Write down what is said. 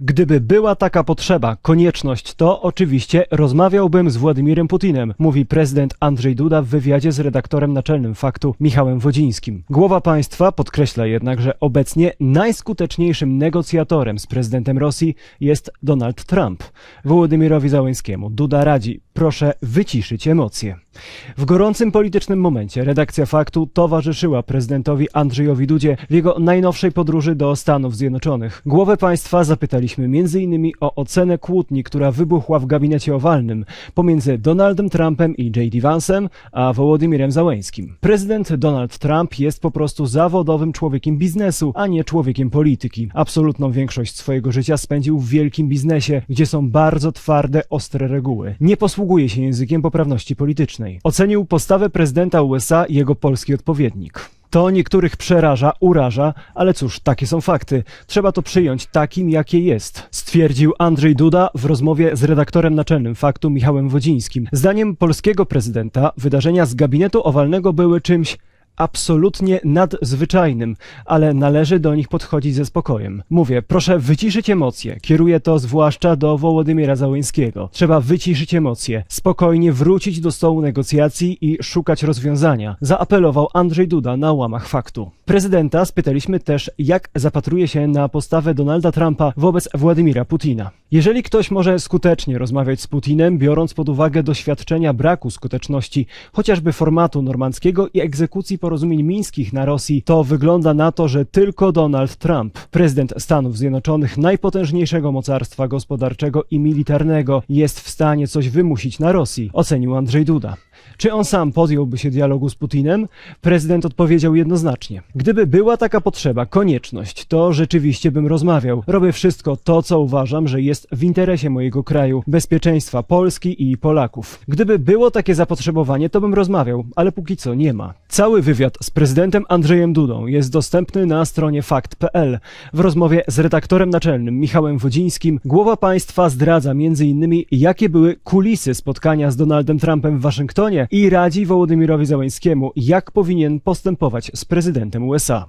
Gdyby była taka potrzeba, konieczność, to oczywiście rozmawiałbym z Władimirem Putinem, mówi prezydent Andrzej Duda w wywiadzie z redaktorem naczelnym faktu Michałem Wodzińskim. Głowa państwa podkreśla jednak, że obecnie najskuteczniejszym negocjatorem z prezydentem Rosji jest Donald Trump. Wołodymirowi Załęskiemu Duda radzi, proszę wyciszyć emocje. W gorącym politycznym momencie redakcja faktu towarzyszyła prezydentowi Andrzejowi Dudzie w jego najnowszej podróży do Stanów Zjednoczonych. Głowę państwa zapytaliśmy m.in. o ocenę kłótni, która wybuchła w gabinecie owalnym pomiędzy Donaldem Trumpem i J.D. Vance'em, a Wołodymirem Załęskim. Prezydent Donald Trump jest po prostu zawodowym człowiekiem biznesu, a nie człowiekiem polityki. Absolutną większość swojego życia spędził w wielkim biznesie, gdzie są bardzo twarde, ostre reguły. Nie posługuje się językiem poprawności politycznej. Ocenił postawę prezydenta USA jego polski odpowiednik. To niektórych przeraża, uraża, ale cóż, takie są fakty. Trzeba to przyjąć takim, jakie jest, stwierdził Andrzej Duda w rozmowie z redaktorem naczelnym faktu Michałem Wodzińskim. Zdaniem polskiego prezydenta wydarzenia z gabinetu owalnego były czymś absolutnie nadzwyczajnym, ale należy do nich podchodzić ze spokojem. Mówię, proszę wyciszyć emocje. Kieruję to zwłaszcza do Wołodymira Załęskiego. Trzeba wyciszyć emocje, spokojnie wrócić do stołu negocjacji i szukać rozwiązania. Zaapelował Andrzej Duda na łamach faktu. Prezydenta spytaliśmy też, jak zapatruje się na postawę Donalda Trumpa wobec Władimira Putina. Jeżeli ktoś może skutecznie rozmawiać z Putinem, biorąc pod uwagę doświadczenia braku skuteczności chociażby formatu normandzkiego i egzekucji porozumień mińskich na Rosji, to wygląda na to, że tylko Donald Trump, prezydent Stanów Zjednoczonych, najpotężniejszego mocarstwa gospodarczego i militarnego, jest w stanie coś wymusić na Rosji, ocenił Andrzej Duda. Czy on sam podjąłby się dialogu z Putinem? Prezydent odpowiedział jednoznacznie. Gdyby była taka potrzeba, konieczność, to rzeczywiście bym rozmawiał. Robię wszystko to, co uważam, że jest w interesie mojego kraju, bezpieczeństwa Polski i Polaków. Gdyby było takie zapotrzebowanie, to bym rozmawiał, ale póki co nie ma. Cały wywiad z prezydentem Andrzejem Dudą jest dostępny na stronie fakt.pl. W rozmowie z redaktorem naczelnym Michałem Wodzińskim głowa państwa zdradza m.in. jakie były kulisy spotkania z Donaldem Trumpem w Waszyngtonie i radzi Wołodymirowi Załęskiemu, jak powinien postępować z prezydentem USA.